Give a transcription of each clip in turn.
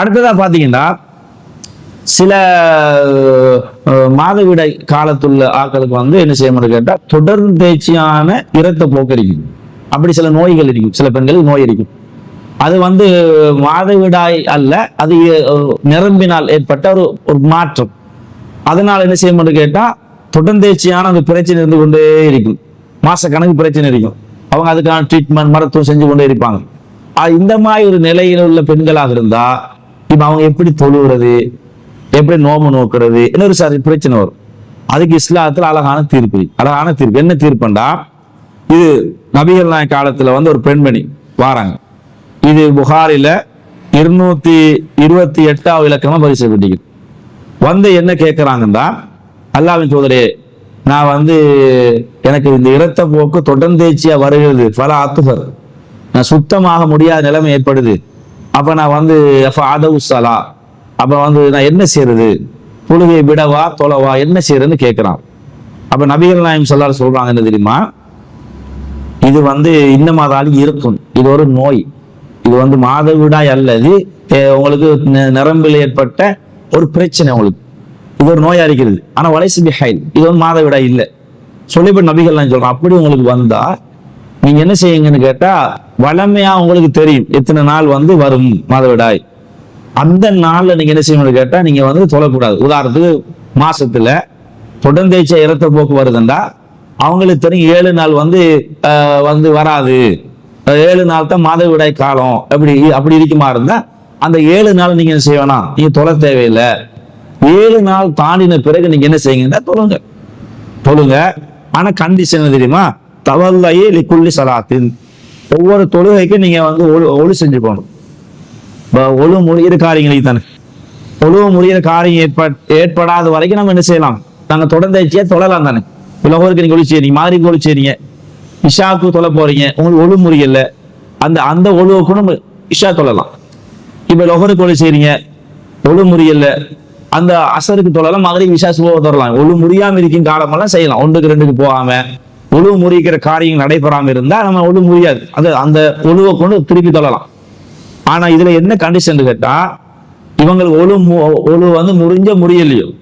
அடுத்ததாக பார்த்தீங்கன்னா சில அஹ், மாதவிடை காலத்துள்ள ஆட்களுக்கு வந்து என்ன செய்யணும் கேட்டா தொடர்ந்தேர்ச்சியான இரத்த போக்கு இருக்கும் அப்படி சில நோய்கள் இருக்கும் சில பெண்களுக்கு நோய் இருக்கும் அது வந்து மாதவிடாய் அல்ல அது நிரம்பினால் ஏற்பட்ட ஒரு ஒரு மாற்றம். அதனால் என்ன செய்யணும் கேட்டால் தொடர்ந்தேர்ச்சியான அந்த பிரச்சனை இருந்து கொண்டே இருக்கும். மாசக்கணக்கு பிரச்சனை இருக்கும். அவங்க அதுக்கான ட்ரீட்மெண்ட் மருத்துவம் செஞ்சு கொண்டே இருப்பாங்க. இந்த மாதிரி ஒரு நிலையில் உள்ள பெண்களாக இருந்தால் இப்போ அவங்க எப்படி தொழுகிறது எப்படி நோம்பு நோக்குறது? இன்னொரு சாரி பிரச்சனை வரும். அதுக்கு இஸ்லாத்தில் அழகான தீர்ப்பு. அழகான தீர்ப்பு. என்ன தீர்ப்புண்டா? இது நபிகள் நாயக காலத்தில் வந்து ஒரு பெண்மணி வாராங்க. இது புகாரில் இருநூத்தி இருபத்தி எட்டாவது இலக்கமாக பதிவு செய்யப்பட்டிருக்கு. வந்து என்ன கேட்குறாங்கன்னா அல்லாவின் சோதரே நான் வந்து எனக்கு இந்த இரத்த போக்கு தொடர்ந்தேச்சியாக வருகிறது. பல அத்துபர் நான் சுத்தமாக முடியாத நிலைமை ஏற்படுது. அப்போ நான் வந்து அதவு சலா அப்போ வந்து நான் என்ன செய்யறது புழுகை விடவா தொலைவா என்ன செய்யறதுன்னு கேட்குறான் அப்போ நபிகள் நாயம் சொல்லாரு சொல்கிறாங்க என்ன தெரியுமா? இது வந்து இந்த மாதாளி இருக்கும். இது ஒரு நோய். இது வந்து மாதவிடாய் அல்லது உங்களுக்கு நரம்பில் ஏற்பட்ட ஒரு பிரச்சனை உங்களுக்கு. இது ஒரு நோயா இருக்கிறது. ஆனால் வலைசு பிஹைல். இது வந்து மாதவிடாய் இல்லை. சொல்லிப்ப நபிகள் நான் சொல்கிறோம் அப்படி உங்களுக்கு வந்தால் நீங்க என்ன செய்யுங்கன்னு கேட்டா வளமையா உங்களுக்கு தெரியும். எத்தனை நாள் வந்து வரும் மாதவிடாய். அந்த நாள்ல நீங்க என்ன செய்யணும்னு கேட்டா நீங்க வந்து தொழக்கூடாது. உதாரணத்துக்கு மாசத்துல தொடர்ந்தேச்ச இரத்த போக்கு வருதுண்டா அவங்களுக்கு தெரியும் ஏழு நாள் வந்து வந்து வராது. ஏழு நாள் தான் மாதவிடாய் காலம். அப்படி அப்படி இருக்குமா இருந்தா அந்த ஏழு நாள் நீங்க என்ன செய்ய வேணாம். நீங்க தொலை தேவையில்லை. ஏழு நாள் தாண்டின பிறகு நீங்க என்ன செய்யுங்கன்னா தொழுங்க. தொழுங்க. ஆனா கண்டிஷன் தெரியுமா? தவல்லையே லிக்குள்ளி சலாத்தின். ஒவ்வொரு தொழுகைக்கும் நீங்கள் வந்து ஒழு ஒழு செஞ்சு போகணும். இப்போ ஒழு முடிகிற காரியங்களுக்கு தானே. ஒழுவு முடிகிற காரியம் ஏற்பட் ஏற்படாத வரைக்கும் நம்ம என்ன செய்யலாம்? நாங்கள் தொடர்ந்தேச்சியா தொழலாம் தானே. உலகருக்கு நீங்கள் ஒளி செய்றீங்க மாதிரி ஒளி இஷாவுக்கு தொலை போகிறீங்க உங்களுக்கு ஒழு முறியல அந்த அந்த ஒழுவை கூட நம்ம இஷா தொழலாம். இப்போ லொகருக்கு ஒளி செய்கிறீங்க ஒழு முறியல்ல அந்த அசருக்கு தொழலாம் மாதிரி விஷா சுப தொடரலாம் ஒழு முடியாமல் இருக்கும் காலமெல்லாம் செய்யலாம். ஒன்றுக்கு ரெண்டுக்கு போகாமல் ஒழுவு முறிக்கிற காரியங்கள் நடைபெறாம இருந்தா நம்ம ஒழுவு முடியாது. அது அந்த ஒழுவை கொண்டு திருப்பி தொழலாம். ஆனா இதுல என்ன கண்டிஷன் கேட்டா இவங்களுக்கு ஒழு மு- ஒழு வந்து முடிஞ்ச முடியலையோ.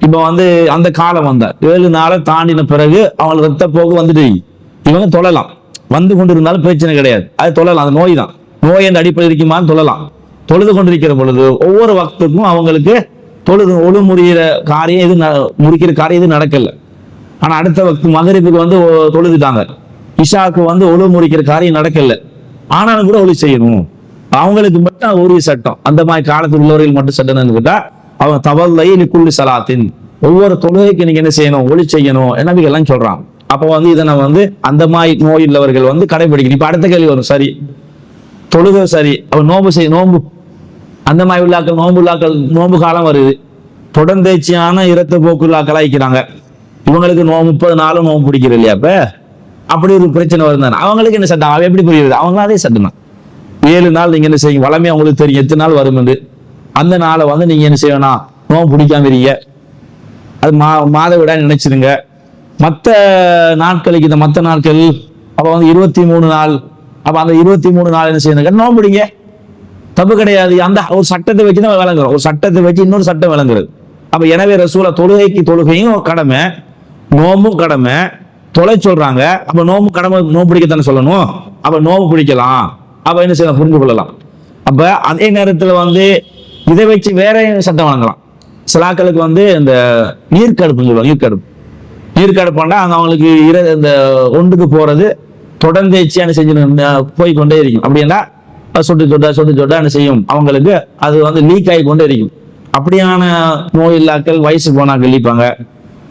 இப்போ வந்து அந்த காலம் வந்தார் ஏழு நாளை தாண்டின பிறகு அவங்களுக்கு ரத்த போக்கு வந்துட்டு இவங்க தொழலாம். வந்து கொண்டு இருந்தாலும் பிரச்சனை கிடையாது. அது தொழலாம். அது நோய் தான். நோய் என்ற அடிப்படையில் இருக்குமான்னு தொழலாம். தொழுது கொண்டிருக்கிற பொழுது ஒவ்வொரு வக்துக்கும் அவங்களுக்கு தொழுது ஒழு முறிகிற காரியம் எது ந- முடிக்கிற காரியம் எதுவும் நடக்கலை. ஆனா அடுத்த வக்து மகரிப்புக்கு வந்து தொழுதுட்டாங்க. இஷாக்கு வந்து ஒழு முறிக்கிற காரியம் நடக்கல. ஆனாலும் கூட ஒளி செய்யணும். அவங்களுக்கு மட்டும் ஒரு சட்டம். அந்த மாதிரி காலத்தில் உள்ளவர்கள் மட்டும் சட்டம் கேட்டா அவங்க தவல்லை குள்ளி சலாத்தின். ஒவ்வொரு தொழுகைக்கு நீங்க என்ன செய்யணும்? ஒளி செய்யணும். என்ன எல்லாம் சொல்றான் அப்ப வந்து இதை நம்ம வந்து அந்த மாதிரி நோய் உள்ளவர்கள் வந்து கடைபிடிக்கணும். இப்ப அடுத்த கேள்வி வரும். சரி. தொழுக சரி. அவன் நோம்பு செய் நோம்பு அந்த மாதிரி உள்ளாக்கள் நோம்பு உள்ளாக்கள் நோம்பு காலம் வருது. தொடர்ந்தேச்சியான இரத்த போக்கு உள்ளாக்கள் ஆயிக்கிறாங்க இவங்களுக்கு நோ முப்பது நாளும் நோம்பு பிடிக்கிறது இல்லையா அப்ப? அப்படி ஒரு பிரச்சனை வருந்தானே அவங்களுக்கு என்ன சட்டம்? அவன் எப்படி புரியுது? அவங்களும் அதே சட்டம் தான். ஏழு நாள் நீங்க என்ன செய்யுங்க வளமே அவங்களுக்கு தெரியும். எத்தனை நாள் வரும் என்று அந்த நாளை வந்து நீங்க என்ன செய்யணும் நோம்பு பிடிக்காம இருங்க. அது மா மாதவிடா நினைச்சிருங்க. மற்ற நாட்களுக்கு இந்த மற்ற நாட்கள் அப்போ வந்து இருபத்தி மூணு நாள். அப்போ அந்த இருபத்தி மூணு நாள் என்ன செய்யணும் நோம்பு பிடிங்க. தப்பு கிடையாது. அந்த ஒரு சட்டத்தை வச்சு தான் விளங்குறோம் ஒரு சட்டத்தை வச்சு இன்னொரு சட்டம் விளங்குறது அப்ப எனவே ரசூலா தொழுகைக்கு தொழுகையும் கடமை. நோம்பும் கடமை தொலை சொல்றாங்க. அப்ப நோம்பு கடமை நோம்பு பிடிக்கத்தானே சொல்லணும்? அப்ப நோம்பு பிடிக்கலாம். அப்ப என்ன செய்யலாம்? புரிந்து கொள்ளலாம். அப்ப அதே நேரத்துல வந்து இதை வச்சு வேற சட்டம் வழங்கலாம் சிலாக்களுக்கு வந்து இந்த நீர்க்கடுப்புன்னு சொல்லுவாங்க நீர்க்கடுப்பு நீர்க்கடுப்புண்டா அங்க அவங்களுக்கு இர இந்த ஒன்றுக்கு போறது தொடர்ந்தேச்சியான செஞ்சு போய் கொண்டே இருக்கும். அப்படின்னா சொட்டு சொட்டா சொட்டு சொட்டா என்ன செய்யும்? அவங்களுக்கு அது வந்து லீக் ஆகி கொண்டே இருக்கும். அப்படியான நோய் இல்லாக்கள் வயசு போனாக்கள் லீப்பாங்க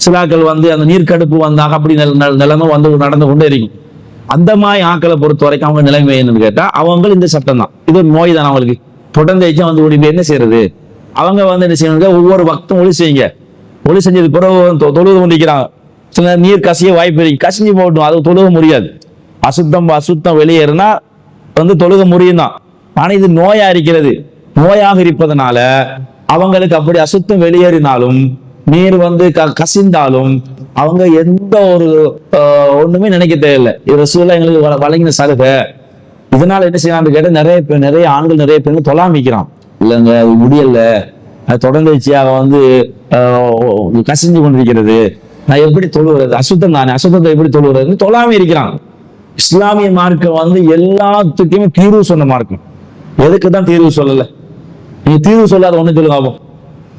சிலாக்கள் வந்து அந்த நீர்க்கடுப்பு வந்தாங்க அப்படி நிலைமை வந்து நடந்து கொண்டே இருக்கும் அந்த மாதிரி ஆக்களை பொறுத்த வரைக்கும் அவங்க நிலைமை என்னன்னு கேட்டா அவங்க இந்த சட்டம் தான். இது ஒரு நோய் தான் அவங்களுக்கு. தொடர்ந்தேச்சும் வந்து ஓடி போய் என்ன செய்யறது? அவங்க வந்து என்ன செய்யணுங்க ஒவ்வொரு பக்தும் ஒளி செய்யுங்க. ஒளி செஞ்சது பிறகு தொ- தொழுது கொண்டிருக்கிறாங்க. சில நீர் கசிய வாய்ப்பு இருக்கு. கசிஞ்சு போகட்டும் அது தொழுக முடியாது. அசுத்தம் அசுத்தம் வெளியேறினா வந்து தொழுக முடியும் தான். ஆனா இது நோயா இருக்கிறது. நோயாக இருப்பதனால அவங்களுக்கு அப்படி அசுத்தம் வெளியேறினாலும் நீர் வந்து க- கசிந்தாலும் அவங்க எந்த ஒரு ஒண்ணுமே நினைக்க தேவையில்லை. இவர் ரசூலா எங்களுக்கு வழங்கின சலுகை. இதனால என்ன செய்யலாம்னு கேட்டா நிறைய பேர் நிறைய ஆண்கள் நிறைய பேர் தொலாமிக்கிறான் இல்லைங்க அது முடியல. அது தொடர்ந்துச்சியாக வந்து கசிஞ்சு கொண்டிருக்கிறது. நான் எப்படி தொழுகிறது அசுத்தம் தானே. அசுத்தத்தை எப்படி தொழுகிறது தொழாம இருக்கிறான். இஸ்லாமிய மார்க்கம் வந்து எல்லாத்துக்குமே தீர்வு சொன்ன மார்க்கம். எதுக்கு தான் தீர்வு சொல்லலை? நீங்க தீர்வு சொல்லாத ஒண்ணு சொல்லுங்க ஆகும்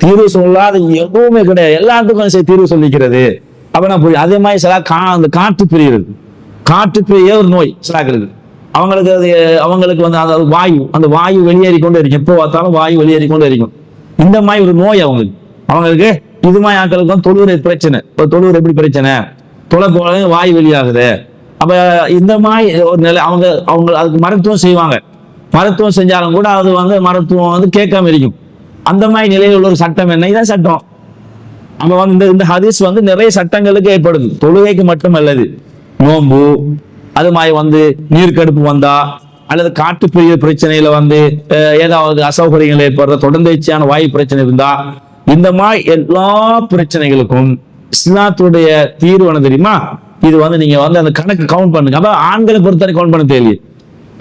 தீர்வு சொல்லாத எதுவுமே கிடையாது. எல்லாத்துக்கும் சரி தீர்வு சொல்லிக்கிறது. அப்படின்னா நான் புரியும் அதே மாதிரி சில கா அந்த காற்று பிரியிறது காற்று பிரிய ஒரு நோய் சிலாக்கிறது அவங்களுக்கு அது அவங்களுக்கு வந்து அதாவது வாயு அந்த வாயு வெளியேறி கொண்டு இருக்கும். எப்போ பார்த்தாலும் வாயு வெளியேறி கொண்டு இருக்கும். இந்த மாதிரி ஒரு நோய் அவங்களுக்கு. அவங்களுக்கு இது மாதிரி ஆட்களுக்கு வந்து தொழுவுரை பிரச்சனை. இப்போ தொழுவுரை எப்படி பிரச்சனை? தொலை போல வாய் வெளியாகுது. அப்போ இந்த மாதிரி ஒரு நிலை அவங்க அவங்க அதுக்கு மருத்துவம் செய்வாங்க. மருத்துவம் செஞ்சாலும் கூட அது வந்து மருத்துவம் வந்து கேட்காம இருக்கும். அந்த மாதிரி நிலையில் உள்ள ஒரு சட்டம் என்ன? இதான் சட்டம். நம்ம வந்து இந்த இந்த ஹதீஸ் வந்து நிறைய சட்டங்களுக்கு ஏற்படுது. தொழுகைக்கு மட்டும் அல்லது நோம்பு அது மாதிரி வந்து நீர்க்கடுப்பு வந்தா அல்லது காட்டு காட்டுப்பிரிய பிரச்சனையில வந்து ஏதாவது அசௌகரியங்கள் ஏற்படுற தொடர்ந்தேர்ச்சியான வாயு பிரச்சனை இருந்தா இந்த மாதிரி எல்லா பிரச்சனைகளுக்கும் இஸ்லாத்துடைய தீர்வு என்ன தெரியுமா? இது வந்து நீங்க வந்து அந்த கணக்கு கவுண்ட் பண்ணுங்க. அப்ப ஆண்களை பொறுத்தவரை கவுண்ட் பண்ண தெரியல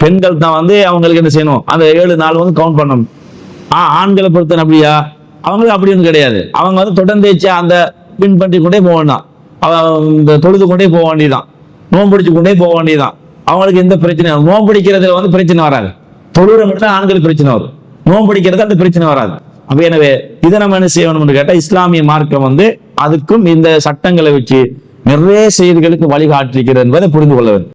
பெண்கள் தான் வந்து அவங்களுக்கு என்ன செய்யணும்? அந்த ஏழு நாள் வந்து கவுண்ட் பண்ணணும். ஆ ஆண்களை பொறுத்த அப்படியா? அவங்களுக்கு அப்படி ஒன்றும் கிடையாது. அவங்க வந்து தொடர்ந்தேச்சு அந்த பின்பற்றி கொண்டே போக வேண்டாம். இந்த தொழுது கொண்டே போக வேண்டியதான் நோன்படிச்சு கொண்டே போக வேண்டியதான் அவங்களுக்கு எந்த பிரச்சனை நோன்படிக்கிறதுல வந்து பிரச்சனை வராது. தொழுற மட்டும் தான் ஆண்களுக்கு பிரச்சனை வரும். நோன்படிக்கிறது அந்த பிரச்சனை வராது. அப்ப எனவே இதை நம்ம என்ன செய்யணும்னு கேட்டால் இஸ்லாமிய மார்க்கம் வந்து அதுக்கும் இந்த சட்டங்களை வச்சு நிறைய செய்திகளுக்கு வழிகாட்டிருக்கிறது என்பதை புரிந்து கொள்ள வேண்டும்.